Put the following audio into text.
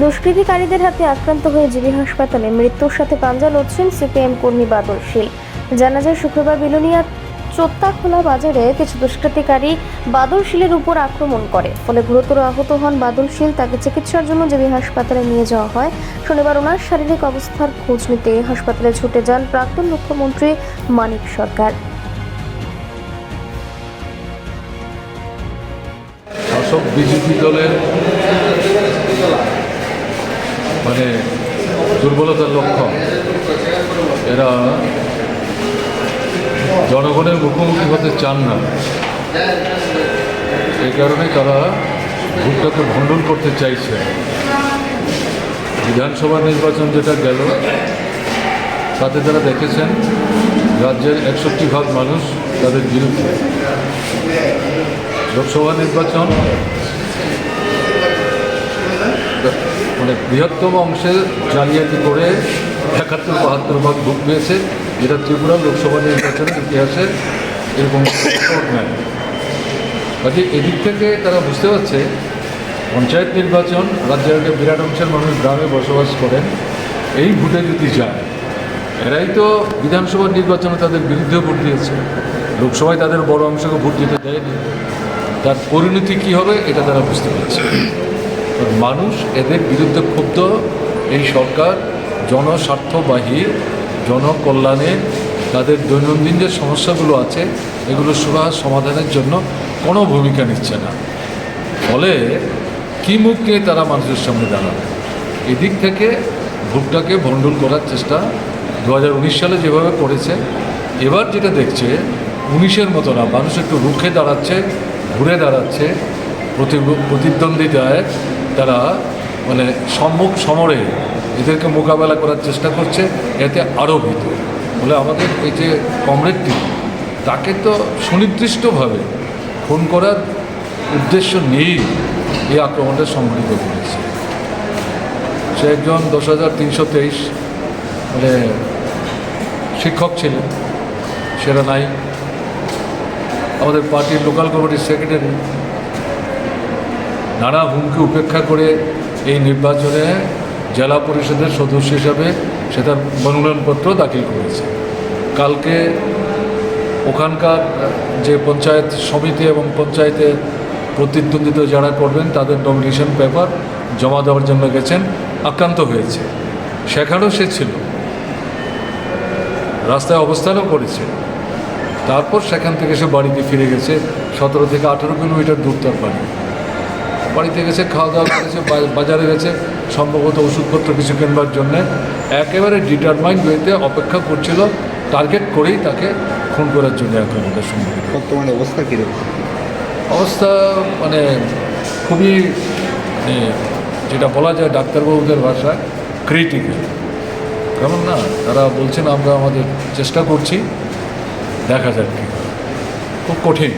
দুষ্কৃতিকারীদের হাতে আক্রান্ত হয়ে জিবি হাসপাতালে মৃত্যুর সাথে পাঞ্জা লড়ছেন সিপিএম কর্মী বাদল শীল। জানা যায়, শুক্রবার বিলোনিয়া চোত্তাখোলা বাজারে কিছু দুষ্কৃতিকারী বাদল শীলের উপর আক্রমণ করে। ফলে গুরুতর আহত হন বাদল শীল। তাকে চিকিৎসার জন্য জিবি হাসপাতালে নিয়ে যাওয়া হয়। শনিবার ওনার শারীরিক অবস্থার খোঁজ নিতে হাসপাতালে ছুটে যান প্রাক্তন মুখ্যমন্ত্রী মানিক সরকার। শাসক বিজেপি দলের মানে দুর্বলতার লক্ষণ। এরা জনগণের মুখোমুখি হতে চান না। এই কারণে তারা ভোটটাকে ভণ্ডন করতে চাইছে। বিধানসভা নির্বাচন যেটা গেল, তাতে তারা দেখেছেন, রাজ্যের একষট্টি ভাগ মানুষ তাদের বিরুদ্ধে। লোকসভা নির্বাচন মানে বৃহত্তম অংশে জালিয়াতি করে একাত্তর, বাহাত্তর ভাগ ভোট পেয়েছে, যেটা ত্রিপুরা লোকসভা নির্বাচনের ইতিহাসে এরকম নেয়। কাজে এদিক থেকে তারা বুঝতে পারছে, পঞ্চায়েত নির্বাচন রাজ্যের একটা বিরাট অংশের মানুষ গ্রামে বসবাস করেন, এই ভোটে যদি যায়, এরাই তো বিধানসভা নির্বাচনে তাদের বিরুদ্ধে ভোট দিয়েছে। লোকসভায় তাদের বড় অংশকে ভোট দিতে দেয়নি। তার পরিণতি কী হবে, এটা তারা বুঝতে পারছে। মানুষ এদের বিরুদ্ধে ক্ষুব্ধ। এই সরকার জনস্বার্থবাহী, জনকল্যাণে তাদের দৈনন্দিন যে সমস্যাগুলো আছে, এগুলো সুরাহা সমাধানের জন্য কোনো ভূমিকা নিচ্ছে না। ফলে কী মুখ নিয়ে তারা মানুষের সামনে দাঁড়াবে? এদিক থেকে ভোটটাকে ভণ্ডুল করার চেষ্টা দু হাজার উনিশ সালে যেভাবে করেছে, এবার যেটা দেখছে, উনিশের মতো না, মানুষ একটু রুখে দাঁড়াচ্ছে, ঘুরে দাঁড়াচ্ছে প্রতি প্রতিদ্বন্দ্বিতায় তারা মানে সম্মুখ সমরে এদেরকে মোকাবেলা করার চেষ্টা করছে, এতে আরও ভীত। বলে আমাদের এই যে কমরেডটি তাকে তো সুনির্দিষ্টভাবে খুন করার উদ্দেশ্য নিয়েই এই আক্রমণটা সংঘটিত করেছে। সে একজন দশ হাজার তিনশো তেইশ মানে শিক্ষক ছিলেন, সেরা নাই আমাদের পার্টির লোকাল কমিটির সেক্রেটারি নানা হুমকি উপেক্ষা করে এই নির্বাচনে জেলা পরিষদের সদস্য হিসাবে সে তার মনোনয়নপত্র দাখিল করেছে। কালকে ওখানকার যে পঞ্চায়েত সমিতি এবং পঞ্চায়েতে প্রতিদ্বন্দ্বিতা যারা করবেন, তাদের নমিনেশন পেপার জমা দেওয়ার জন্য গেছেন, আক্রান্ত হয়েছে। সেখানেও সে ছিল। রাস্তায় অবস্থানও করেছে। তারপর সেখান থেকে সে বাড়িতে ফিরে গেছে। সতেরো থেকে আঠেরো কিলোমিটার দূর তার বাড়ি। বাড়িতে গেছে খাওয়া দাওয়া করেছে বাজারে গেছে সম্ভবত ওষুধপত্র কিছু কেনবার জন্যে। একেবারে ডিটারমাইন্ড ওয়েতে অপেক্ষা করছিল টার্গেট করেই তাকে খুন করার জন্য আক্রমণটা সংঘটিত বর্তমানে অবস্থা কীরকম? অবস্থা মানে খুবই মানে যেটা বলা যায় ডাক্তারবাবুদের ভাষায় ক্রিটিক্যাল কেমন না? তারা বলছেন আমরা আমাদের চেষ্টা করছি দেখা যাক খুব কঠিন।